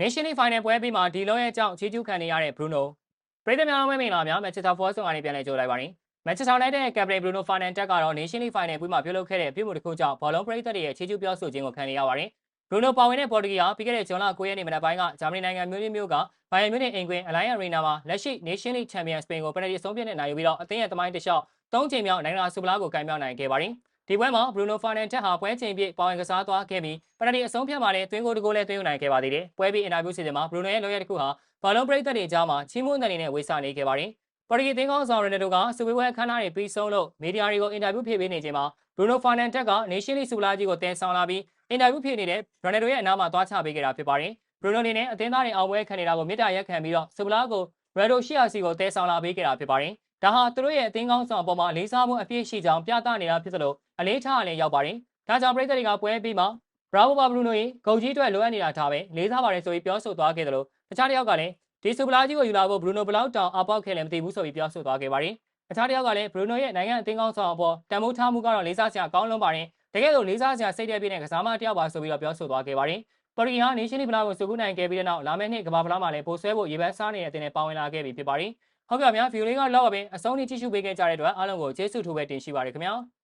Nation League Final ပွဲပြီးမှဒီလုံးရဲ့အကြောင်းချီးကျူးခံနေရတဲ့ Bruno ပြည်သူများလုံးမင်္ဂလာများ Manchester Force ကနေပြန်လည်ကြိုလိုက်ပါရင် Manchester United ရဲ့ Captain Bruno Fernandes ကတော့ Nation League Final ပွဲမှာပြုလုပ်ခဲ့တဲ့ပြုမှုတစ်ခုကြောင့်ဘောလုံးပရိသတ်တွေရဲ့ချီးကျူးပြောဆိုခြင်းကိုခံနေရပါတယ်။ Bruno ပါဝင်တဲ့ပေါ်တူဂီဟာပြီးခဲ့တဲ့ဇွန်လ9ရက်နေ့မနက်ပိုင်းကဂျာမနီနိုင်ငံမြို့မြို့ကဘိုင်ယန်မြို့နယ်အင်ကွင်း Allianz Arena မှာလက်ရှိ Nation League Champion Spain ကိုပနယ်တီအဆုံးဖြတ်နဲ့နိုင်ယူပြီးတော့အသင်းရဲ့တမိုင်းတစ်လျှောက်၃ချိန်မြောက်နိုင်ငံဆူပလာကိုကင်ပြောင်းနိုင်ခဲ့ပါတယ်။ ဒီပွဲမှာ Bruno Fernandes ဟာပွဲချိန်ပြည့်ပါဝင်ကစားသွားခဲ့ပြီးပနယ်တီအဆုံးဖြတ်မှာလည်းတွင်းကိုတကိုးလည်းတွင်းယူနိုင်ခဲ့ပါသေးတယ်။ပွဲပြီးအင်တာဗျူးစီစဉ်မှာ Bruno ရဲ့လိုရက်တစ်ခုဟာဘာလုံးပရိသတ်တွေကြားမှာချီးမွမ်းတဲ့အနေနဲ့ဝေစာနေခဲ့ပါတယ်။ပေါ်တူဂီသင်းကောင်းဆောင်ရနေတိုကစူပီပွဲအခမ်းအနားတွေပြီးဆုံးလို့မီဒီယာတွေကိုအင်တာဗျူးဖြေပေးနေချိန်မှာ Bruno Fernandes က Nation League ဆူပလာကြီးကိုတင်ဆောင်လာပြီးအင်တာဗျူးဖြေနေတဲ့ Ronaldo ရဲ့အနားမှာသွားချပေးခဲ့တာဖြစ်ပါတယ်။ Bruno အနေနဲ့အသင်းသားတွေအောင်ပွဲခံနေတာကိုမေတ္တာရက်ခံပြီးတော့ဆူပလာကို Ronaldo ရှီယာစီကိုတင်ဆောင်လာပေးခဲ့တာဖြစ်ပါတယ်။ ဒါဟာသူတို့ရဲ့အသင်းကောင်းဆောင်အပေါ်မှာလေးစားမှုအပြည့်ရှိကြောင်းပြသနေတာဖြစ်သလိုအလေးထားအလည်းရောက်ပါတယ်။ဒါကြောင့်ပရိသတ်တွေကပွဲပြီးမှ Bravo ပါ Bruno ရေဂုံကြီးအတွက်လိုအပ်နေတာထားပဲလေးစားပါတယ်ဆိုပြီးပြောဆိုသွားခဲ့တယ်လို့တခြားတစ်ယောက်ကလည်းဒီဆူပလာကြီးကိုယူလာဖို့ Bruno ဘလောက်တောင်အပေါက်ခဲ့လည်းမသိဘူးဆိုပြီးပြောဆိုသွားခဲ့ပါတယ်။အခြားတစ်ယောက်ကလည်း Bruno ရဲ့နိုင်ငံအသင်းကောင်းဆောင်အပေါ်တန်ဖိုးထားမှုကတော့လေးစားစရာကောင်းလွန်းပါတယ်။တကယ်လို့လေးစားစရာစိတ်တဲ့ပြည့်တဲ့ကစားမတစ်ယောက်ပါဆိုပြီးတော့ပြောဆိုသွားခဲ့ပါတယ်။ပေါ်ရီဟာနေရှင်လီဖလားကိုစုခုနိုင်ခဲ့ပြီးတဲ့နောက်လာမယ့်နှစ်ကမ္ဘာဖလားမှာလည်းပိုဆွဲဖို့ရေပန်းစားနေတဲ့အသင်းနဲ့ပါဝင်လာခဲ့ပြီဖြစ်ပါတယ်။ ဟုတ်ကဲ့ဗျာဗီဒီယိုလေးကတော့ပါပဲအဆုံးထိကြည့်ရှုပေးခဲ့ကြတဲ့အတွက်အားလုံးကိုကျေးဇူးထူးပဲတင်ရှိပါရခင်ဗျာ။